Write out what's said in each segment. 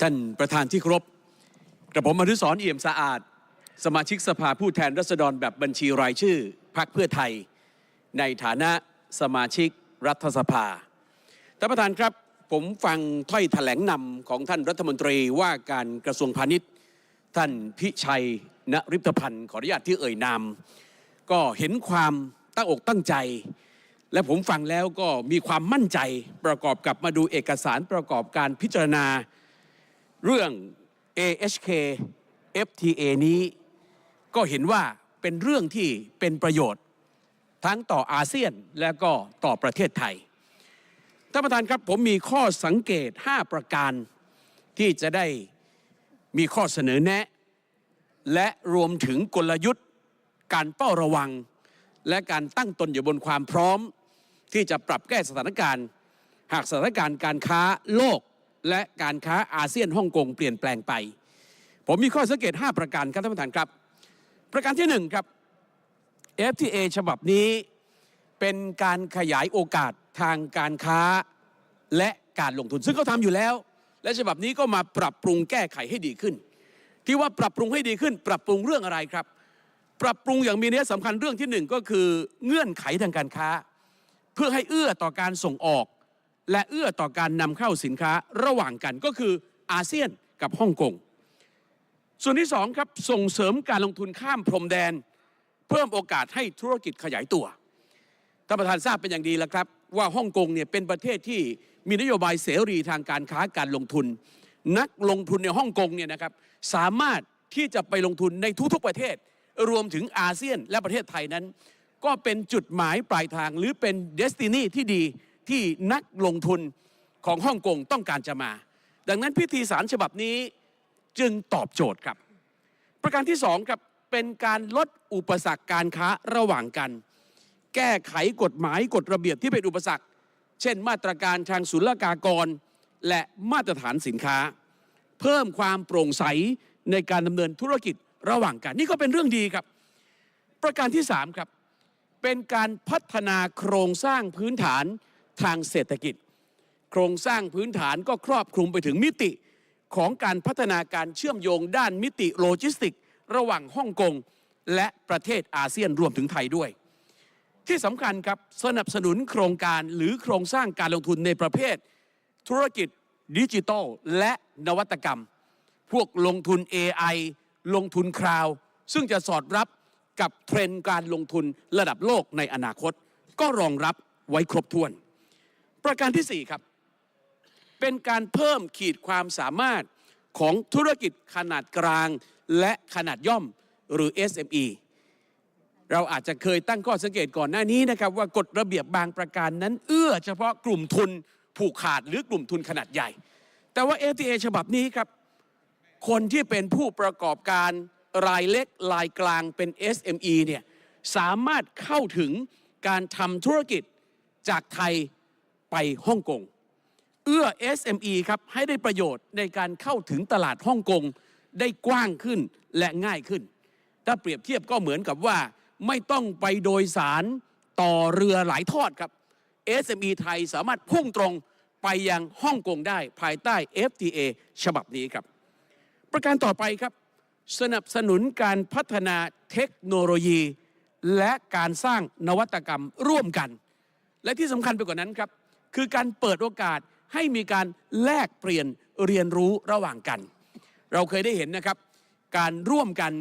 ท่านประธานที่เคารพกระผมอนุสรเอี่ยมสะอาด สมาชิกสภาผู้แทนราษฎรแบบบัญชีรายชื่อพรรคเพื่อไทย ในฐานะสมาชิกรัฐสภาท่านประธานครับผมฟังถ้อยแถลงนำของท่านรัฐมนตรีว่าการกระทรวงพาณิชย์ ท่านพิชัยณริพพันธ์ขออนุญาตที่เอ่ยนาม ก็เห็นความตั้งอกตั้งใจ และผมฟังแล้วก็มีความมั่นใจประกอบกับมาดูเอกสารประกอบการพิจารณา เรื่อง AHK FTA นี้ก็เห็นว่าเป็นเรื่องที่เป็นประโยชน์ ทั้งต่ออาเซียนและก็ต่อประเทศไทย ท่านประธานครับผมมีข้อสังเกต 5 ประการที่จะได้มีข้อเสนอแนะ และรวมถึงกลยุทธ์ การเฝ้าระวัง และการตั้งตนอยู่บนความพร้อม ที่จะปรับแก้สถานการณ์ หากสถานการณ์การค้าโลก และการค้าอาเซียนฮ่องกงเปลี่ยนแปลงไป ผมมีข้อสังเกต 5 ประการครับท่านประธานครับ ประการที่ 1 ครับ FTA ฉบับนี้เป็นการขยายโอกาสทางการค้าและการลงทุน ซึ่งเขาทำอยู่แล้ว และฉบับนี้ก็มาปรับปรุงแก้ไขให้ดีขึ้น ที่ว่าปรับปรุงให้ดีขึ้น ปรับปรุงเรื่องอะไรครับ ปรับปรุงอย่างมีนัยสำคัญเรื่องที่หนึ่งก็คือเงื่อนไขทางการค้า เพื่อให้เอื้อต่อการส่งออก และเอื้อต่อการนำเข้าสินค้าระหว่างกันก็คืออาเซียนกับฮ่องกงส่วนที่สองครับส่งเสริมการลงทุนข้ามพรมแดน เพิ่มโอกาสให้ธุรกิจขยายตัวท่านประธานทราบเป็นอย่างดีแล้วครับ ว่าฮ่องกงเนี่ยเป็นประเทศที่มีนโยบายเสรีทางการค้าการลงทุน นักลงทุนในฮ่องกงเนี่ยนะครับสามารถที่จะไปลงทุนในทุกๆประเทศ รวมถึงอาเซียนและประเทศไทยนั้น ก็เป็นจุดหมายปลายทางหรือเป็นเดสตินีที่ดี ที่นักลงทุนของฮ่องกงต้องการจะมา ดังนั้นพิธีสารฉบับนี้จึงตอบโจทย์ครับ ประการที่สองครับเป็นการลดอุปสรรคการค้าระหว่างกัน แก้ไขกฎหมายกฎระเบียบที่เป็นอุปสรรค เช่น มาตรการทางศุลกากร และมาตรฐานสินค้า เพิ่มความโปร่งใสในการดำเนินธุรกิจระหว่างกัน นี่ก็เป็นเรื่องดีครับ ประการที่3ครับเป็นการพัฒนาโครงสร้างพื้นฐาน ทางเศรษฐกิจ โครงสร้างพื้นฐานก็ครอบคลุมไปถึงมิติของการพัฒนาการเชื่อมโยงด้านมิติโลจิสติก ระหว่างฮ่องกงและประเทศอาเซียนรวมถึงไทยด้วย ที่สำคัญครับสนับสนุนโครงการหรือโครงสร้างการลงทุนในประเภท ธุรกิจดิจิทัลและนวัตกรรม พวกลงทุน AI ลงทุนคราว ซึ่งจะสอดรับกับเทรนด์การลงทุนระดับโลกในอนาคต ก็รองรับไว้ครบถ้วน ประการที่ 4 ครับ เป็นการเพิ่มขีดความสามารถของธุรกิจขนาดกลางและขนาดย่อมหรือ SME เราอาจจะเคยตั้งข้อสังเกตก่อนหน้านี้นะครับ ว่ากฎระเบียบบางประการนั้น เอื้อเฉพาะกลุ่มทุนผูกขาดหรือกลุ่มทุนขนาดใหญ่ แต่ว่า FTA ฉบับนี้ครับ คนที่เป็นผู้ประกอบการรายเล็กรายกลางเป็น SME เนี่ยสามารถเข้าถึงการทำธุรกิจจากไทย ไปฮ่องกงเอื้อ SME ครับให้ได้ประโยชน์ในการเข้าถึงตลาดฮ่องกงได้กว้างขึ้นและง่ายขึ้น ถ้าเปรียบเทียบก็เหมือนกับว่าไม่ต้องไปโดยสารต่อเรือหลายทอดครับ SME ไทยสามารถพุ่งตรงไปยังฮ่องกงได้ภายใต้ FTA ฉบับนี้ครับ ประการต่อไปครับ สนับสนุนการพัฒนาเทคโนโลยี และการสร้างนวัตกรรมร่วมกัน และที่สำคัญไปกว่านั้นครับ คือการเปิดโอกาสให้มีการแลกเปลี่ยนเรียนรู้ระหว่างกัน เราเคยได้เห็นนะครับ การร่วมกัน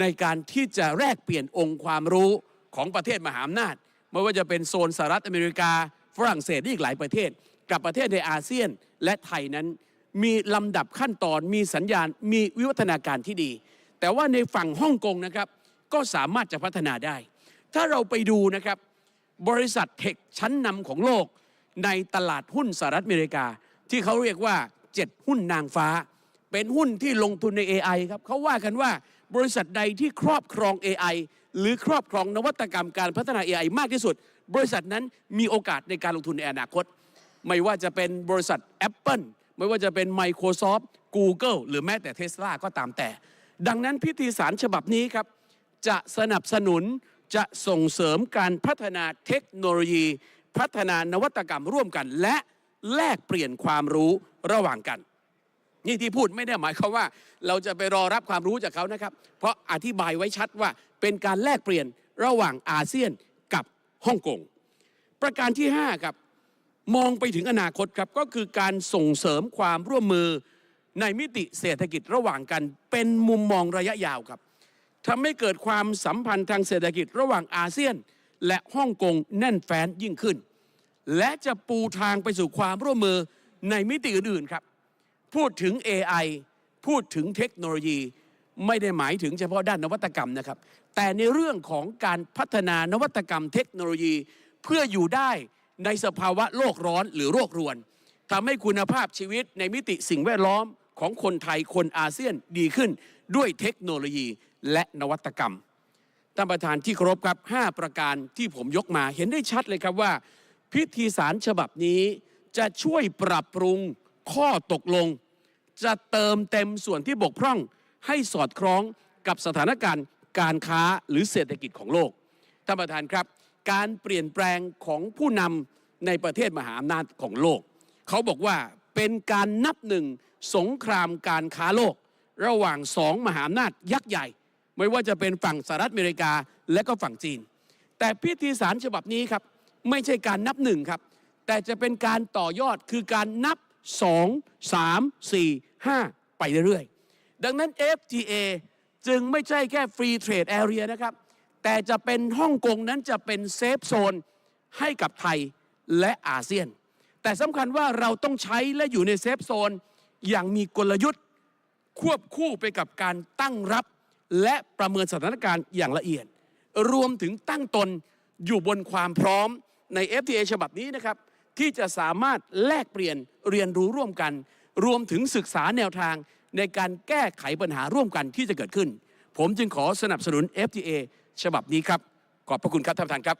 ในการที่จะแลกเปลี่ยนองค์ความรู้ของประเทศมหาอำนาจ ไม่ว่าจะเป็นโซนสหรัฐอเมริกา ฝรั่งเศสอีกหลายประเทศ กับประเทศในอาเซียนและไทยนั้น มีลำดับขั้นตอนมีสัญญาณมีวิวัฒนาการที่ดี แต่ว่าในฝั่งฮ่องกงนะครับก็สามารถจะพัฒนาได้ ถ้าเราไปดูนะครับบริษัทเทคชั้นนำของโลก ในตลาดหุ้นสหรัฐอเมริกา ที่เขาเรียกว่า 7 หุ้นนางฟ้า เป็นหุ้นที่ลงทุนใน AI ครับเขาว่ากันว่าบริษัทใดที่ครอบครอง AI หรือครอบครองนวัตกรรมการพัฒนา AI มากที่สุด บริษัทนั้นมีโอกาสในการลงทุนในอนาคต ไม่ว่าจะเป็นบริษัท Apple ไม่ว่าจะเป็น Microsoft Google หรือแม้แต่ Tesla ก็ตามแต่ ดังนั้นพิธีสารฉบับนี้ครับ จะสนับสนุนจะส่งเสริมการพัฒนาเทคโนโลยี พัฒนานวัตกรรมร่วมกัน และแลกเปลี่ยนความรู้ระหว่างกัน นี่ที่พูดไม่ได้หมายความว่า เราจะไปรอรับความรู้จากเขานะครับ เพราะอธิบายไว้ชัดว่าเป็นการแลกเปลี่ยนระหว่างอาเซียนกับฮ่องกงประการที่ 5 ครับ มองไปถึงอนาคตครับก็คือการส่งเสริมความร่วมมือในมิติเศรษฐกิจระหว่างกัน เป็นมุมมองระยะยาวครับทำให้เกิดความสัมพันธ์ทางเศรษฐกิจระหว่างอาเซียน และฮ่องกงแน่นแฟ้นยิ่งขึ้น และจะปูทางไปสู่ความร่วมมือในมิติอื่นๆครับ พูดถึง AI พูดถึงเทคโนโลยีไม่ได้หมายถึงเฉพาะด้านนวัตกรรมนะครับ แต่ในเรื่องของการพัฒนานวัตกรรมเทคโนโลยี เพื่ออยู่ได้ในสภาวะโลกร้อนหรือโรครวนทำให้คุณภาพชีวิตในมิติสิ่งแวดล้อมของคนไทยคนอาเซียนดีขึ้นด้วยเทคโนโลยีและนวัตกรรมท่านประธานที่เคารพครับ 5 ประการที่ผมยกมาเห็นได้ชัดเลยครับว่า พิธีสารฉบับนี้จะช่วยปรับปรุงข้อตกลง จะเติมเต็มส่วนที่บกพร่องให้สอดคล้องกับสถานการณ์การค้าหรือเศรษฐกิจของโลกท่านประธานครับ การเปลี่ยนแปลงของผู้นำในประเทศมหาอำนาจของโลก เขาบอกว่าเป็นการนับหนึ่งสงครามการค้าโลก ระหว่างสองมหาอำนาจยักษ์ใหญ่ ไม่ว่าจะเป็นฝั่งสหรัฐอเมริกาและก็ฝั่งจีน แต่พิธีสารฉบับนี้ครับ ไม่ใช่การนับหนึ่งครับ แต่จะเป็นการต่อยอดคือการนับ 2 3 4 5 ไปเรื่อยๆ ดังนั้น FTA จึงไม่ใช่แค่ Free Trade Area นะครับ แต่จะเป็นฮ่องกงนั้นจะเป็นเซฟโซนให้กับไทยและอาเซียน แต่สำคัญว่าเราต้องใช้และอยู่ในเซฟโซนอย่างมีกลยุทธ์ ควบคู่ไปกับการตั้งรับ และประเมินสถานการณ์อย่างละเอียด รวมถึงตั้งตนอยู่บนความพร้อม ใน FTA ฉบับนี้นะครับ ที่จะสามารถแลกเปลี่ยนเรียนรู้ร่วมกัน รวมถึงศึกษาแนวทางในการแก้ไขปัญหาร่วมกันที่จะเกิดขึ้น ผมจึงขอสนับสนุน FTA ฉบับนี้ครับ ขอบพระคุณครับท่านประธานครับ